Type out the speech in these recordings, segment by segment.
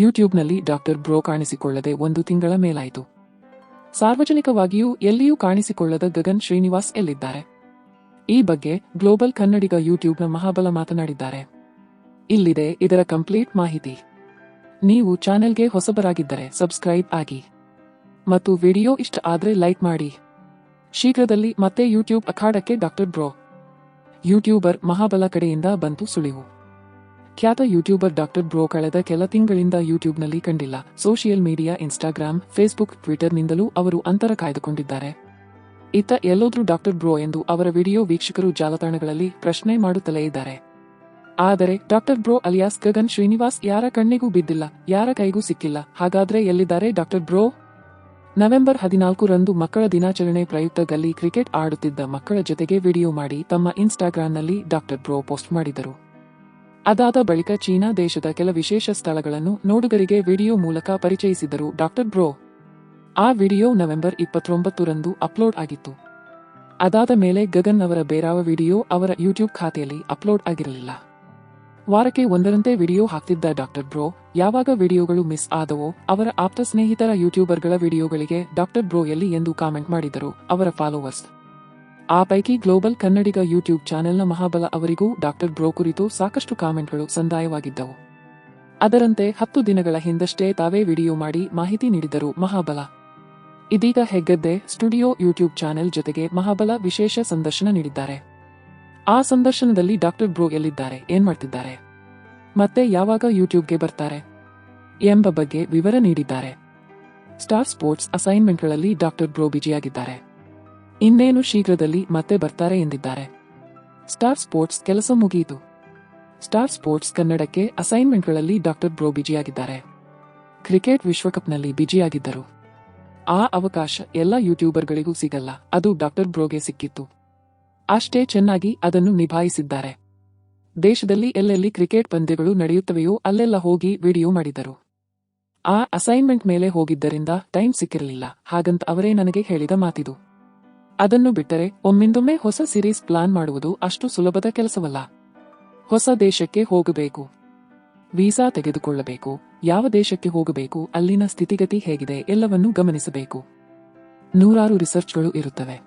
ಯೂಟ್ಯೂಬ್ನಲ್ಲಿ doctor bro ಕಾಣಿಸಿಕೊಳ್ಳದೆ ಒಂದು ತಿಂಗಳ ಮೇಲಾಯಿತು. ಸಾರ್ವಜನಿಕವಾಗಿಯೂ ಎಲ್ಲಿಯೂ ಕಾಣಿಸಿಕೊಳ್ಳದ ಗಗನ್ ಶ್ರೀನಿವಾಸ್ ಎಲ್ಲಿದ್ದಾರೆ? ಈ ಬಗ್ಗೆ ಗ್ಲೋಬಲ್ ಕನ್ನಡಿಗ ಯೂಟ್ಯೂಬ್ನ ಮಹಾಬಲ ಮಾತನಾಡಿದ್ದಾರೆ. ಇಲ್ಲಿದೆ ಇದರ ಕಂಪ್ಲೀಟ್ ಮಾಹಿತಿ. ನೀವು ಚಾನೆಲ್ಗೆ ಹೊಸಬರಾಗಿದ್ದರೆ ಸಬ್ಸ್ಕ್ರೈಬ್ ಆಗಿ. ಮತ್ತು ವಿಡಿಯೋ ಇಷ್ಟ ಆದ್ರೆ ಲೈಕ್ ಮಾಡಿ. ಶೀಘ್ರದಲ್ಲಿ ಮತ್ತೆ ಯೂಟ್ಯೂಬ್ ಅಖಾಡಕ್ಕೆ ಡಾಕ್ಟರ್ ಬ್ರೋ. ಯೂಟ್ಯೂಬರ್ ಮಹಾಬಲ ಕಡೆಯಿಂದ ಬಂತು ಸುಳಿವು. ಖ್ಯಾತ ಯೂಟ್ಯೂಬರ್ ಡಾಕ್ಟರ್ ಬ್ರೋ ಕಳೆದ ಕೆಲ ತಿಂಗಳಿಂದ ಯೂಟ್ಯೂಬ್ನಲ್ಲಿ ಕಂಡಿಲ್ಲ. ಸೋಷಿಯಲ್ ಮೀಡಿಯಾ, ಇನ್ಸ್ಟಾಗ್ರಾಮ್, ಫೇಸ್ಬುಕ್, ಟ್ವಿಟರ್ನಿಂದಲೂ ಅವರು ಅಂತರ ಕಾಯ್ದುಕೊಂಡಿದ್ದಾರೆ. ಇತ್ತ ಎಲ್ಲೋದ್ರೂ ಡಾಕ್ಟರ್ ಬ್ರೋ ಎಂದು ಅವರ ವಿಡಿಯೋ ವೀಕ್ಷಕರು ಜಾಲತಾಣಗಳಲ್ಲಿ ಪ್ರಶ್ನೆ ಮಾಡುತ್ತಲೇ ಇದ್ದಾರೆ. ಆದರೆ, doctor bro alias Gagan Srinivas ಯಾರ ಕಣ್ಣಿಗೂ ಬಿದ್ದಿಲ್ಲ, ಯಾರ ಕೈಗೂ ಸಿಕ್ಕಿಲ್ಲ. ಹಾಗಾದ್ರೆ ಎಲ್ಲಿದ್ದಾರೆ ಡಾಕ್ಟರ್ ಬ್ರೋ? ನವೆಂಬರ್ ಹದಿನಾಲ್ಕರಂದು ಮಕ್ಕಳ ದಿನಾಚರಣೆ ಪ್ರಯುಕ್ತ ಗಲ್ಲಿ ಕ್ರಿಕೆಟ್ ಆಡುತ್ತಿದ್ದ ಮಕ್ಕಳ ಜೊತೆಗೆ ವಿಡಿಯೋ ಮಾಡಿ ತಮ್ಮ ಇನ್ಸ್ಟಾಗ್ರಾಂನಲ್ಲಿ ಡಾಕ್ಟರ್ ಬ್ರೋ ಪೋಸ್ಟ್ ಮಾಡಿದರು ಅದಾದ ಬಳಿಕ ಚೀನಾ ದೇಶದ ಕೆಲ ವಿಶೇಷ ಸ್ಥಳಗಳನ್ನು ನೋಡುಗರಿಗೆ ವಿಡಿಯೋ ಮೂಲಕ ಪರಿಚಯಿಸಿದರು ಡಾಕ್ಟರ್ ಬ್ರೋ. ಆ ವಿಡಿಯೋ ನವೆಂಬರ್ ಇಪ್ಪತ್ತೊಂಬತ್ತರಂದು ಅಪ್ಲೋಡ್ ಆಗಿತ್ತು. ಅದಾದ ಮೇಲೆ ಗಗನ್ ಅವರ ಬೇರಾವ ವಿಡಿಯೋ ಅವರ ಯೂಟ್ಯೂಬ್ ಖಾತೆಯಲ್ಲಿ ಅಪ್ಲೋಡ್ ಆಗಿರಲಿಲ್ಲ. ವಾರಕ್ಕೆ ಒಂದರಂತೆ ವಿಡಿಯೋ ಹಾಕ್ತಿದ್ದ ಡಾಕ್ಟರ್ ಬ್ರೋ, ಯಾವಾಗ ವಿಡಿಯೋಗಳು ಮಿಸ್ ಆದವೋ ಅವರ ಆಪ್ತ ಸ್ನೇಹಿತರ ಯೂಟ್ಯೂಬರ್ಗಳ ವಿಡಿಯೋಗಳಿಗೆ ಡಾಕ್ಟರ್ ಬ್ರೋ ಎಲ್ಲಿ ಎಂದು ಕಾಮೆಂಟ್ ಮಾಡಿದರು ಅವರ ಫಾಲೋವರ್ಸ್. ಆ ಪೈಕಿ ಗ್ಲೋಬಲ್ ಕನ್ನಡಿಗ ಯೂಟ್ಯೂಬ್ ಚಾನೆಲ್ನ ಮಹಾಬಲ ಅವರಿಗೂ ಡಾಕ್ಟರ್ ಬ್ರೋ ಕುರಿತು ಸಾಕಷ್ಟು ಕಾಮೆಂಟ್ಗಳು ಸಂದಾಯವಾಗಿದ್ದವು. ಅದರಂತೆ ಹತ್ತು ದಿನಗಳ ಹಿಂದಷ್ಟೇ ತಾವೇ ವಿಡಿಯೋ ಮಾಡಿ ಮಾಹಿತಿ ನೀಡಿದರು ಮಹಾಬಲ. ಇದೀಗ ಹೆಗ್ಗದ್ದೆ ಸ್ಟುಡಿಯೋ ಯೂಟ್ಯೂಬ್ ಚಾನೆಲ್ ಜೊತೆಗೆ ಮಹಾಬಲ ವಿಶೇಷ ಸಂದರ್ಶನ ನೀಡಿದ್ದಾರೆ. ಆ ಸಂದರ್ಶನದಲ್ಲಿ ಡಾಕ್ಟರ್ ಬ್ರೋ ಎಲ್ಲಿದ್ದಾರೆ, ಏನ್ ಮಾಡ್ತಿದ್ದಾರೆ? ಮತ್ತೆ ಯಾವಾಗ ಯೂಟ್ಯೂಬ್ಗೆ ಬರ್ತಾರೆ? ಎಂಬ ಬಗ್ಗೆ ವಿವರ ನೀಡಿದ್ದಾರೆ. ಸ್ಟಾರ್ ಸ್ಪೋರ್ಟ್ಸ್ ಅಸೈನ್ಮೆಂಟ್ಗಳಲ್ಲಿ ಡಾಕ್ಟರ್ ಬ್ರೋ ಬಿಜಿಯಾಗಿದ್ದಾರೆ. ಇನ್ನೇನು ಶೀಘ್ರದಲ್ಲಿ ಮತ್ತೆ ಬರ್ತಾರೆ ಎಂದಿದ್ದಾರೆ. ಸ್ಟಾರ್ ಸ್ಪೋರ್ಟ್ಸ್ ಕೆಲಸ ಮುಗಿಯಿತು. ಸ್ಟಾರ್ ಸ್ಪೋರ್ಟ್ಸ್ ಕನ್ನಡಕ್ಕೆ ಅಸೈನ್ಮೆಂಟ್ಗಳಲ್ಲಿ ಡಾಕ್ಟರ್ ಬ್ರೋ ಬಿಜಿಯಾಗಿದ್ದಾರೆ. ಕ್ರಿಕೆಟ್ ವಿಶ್ವಕಪ್ನಲ್ಲಿ ಬಿಜಿಯಾಗಿದ್ದರು. ಆ ಅವಕಾಶ ಎಲ್ಲ ಯೂಟ್ಯೂಬರ್ಗಳಿಗೂ ಸಿಗಲ್ಲ, ಅದು ಡಾಕ್ಟರ್ ಬ್ರೋಗೆ ಸಿಕ್ಕಿತ್ತು. ಅಷ್ಟೇ ಚೆನ್ನಾಗಿ ಅದನ್ನು ನಿಭಾಯಿಸಿದ್ದಾರೆ. ದೇಶದಲ್ಲಿ ಎಲ್ಲೆಲ್ಲಿ ಕ್ರಿಕೆಟ್ ಪಂದ್ಯಗಳು ನಡೆಯುತ್ತವೆಯೋ ಅಲ್ಲೆಲ್ಲ ಹೋಗಿ ವಿಡಿಯೋ ಮಾಡಿದರು. ಆ ಅಸೈನ್ಮೆಂಟ್ ಮೇಲೆ ಹೋಗಿದ್ದರಿಂದ ಟೈಮ್ ಸಿಕ್ಕಿರಲಿಲ್ಲ, ಹಾಗಂತ ಅವರೇ ನನಗೆ ಹೇಳಿದ ಮಾತಿದು. ಅದನ್ನು ಬಿಟ್ಟರೆ ಒಮ್ಮಿಂದೊಮ್ಮೆ ಹೊಸ ಸಿರೀಸ್ ಪ್ಲಾನ್ ಮಾಡುವುದು ಅಷ್ಟು ಸುಲಭದ ಕೆಲಸವಲ್ಲ. ಹೊಸ ದೇಶಕ್ಕೆ ಹೋಗಬೇಕು. ವೀಸಾ ತೆಗೆದುಕೊಳ್ಳಬೇಕು. ಯಾವ ದೇಶಕ್ಕೆ ಹೋಗಬೇಕು, ಅಲ್ಲಿನ ಸ್ಥಿತಿಗತಿ ಹೇಗಿದೆ ಎಲ್ಲವನ್ನೂ ಗಮನಿಸಬೇಕು. ನೂರಾರು ರಿಸರ್ಚ್ಗಳು ಇರುತ್ತವೆ.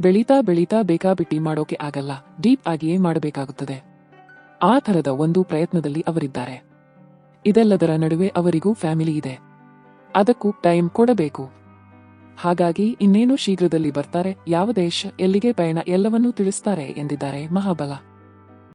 ಬೆಳೀತಾ ಬೆಳೀತಾ ಬೇಕಾಬಿಟ್ಟಿ ಮಾಡೋಕೆ ಆಗಲ್ಲ, ಡೀಪ್ ಆಗಿಯೇ ಮಾಡಬೇಕಾಗುತ್ತದೆ. ಆ ಥರದ ಒಂದು ಪ್ರಯತ್ನದಲ್ಲಿ ಅವರಿದ್ದಾರೆ. ಇದೆಲ್ಲದರ ನಡುವೆ ಅವರಿಗೂ ಫ್ಯಾಮಿಲಿ ಇದೆ. ಅದಕ್ಕೂ ಟೈಮ್ ಕೊಡಬೇಕು. ಹಾಗಾಗಿ ಇನ್ನೇನು ಶೀಘ್ರದಲ್ಲಿ ಬರ್ತಾರೆ ಯಾವ ದೇಶ ಎಲ್ಲಿಗೆ ಪಯಣ ಎಲ್ಲವನ್ನೂ ತಿಳಿಸ್ತಾರೆ ಎಂದಿದ್ದಾರೆ ಮಹಾಬಲ.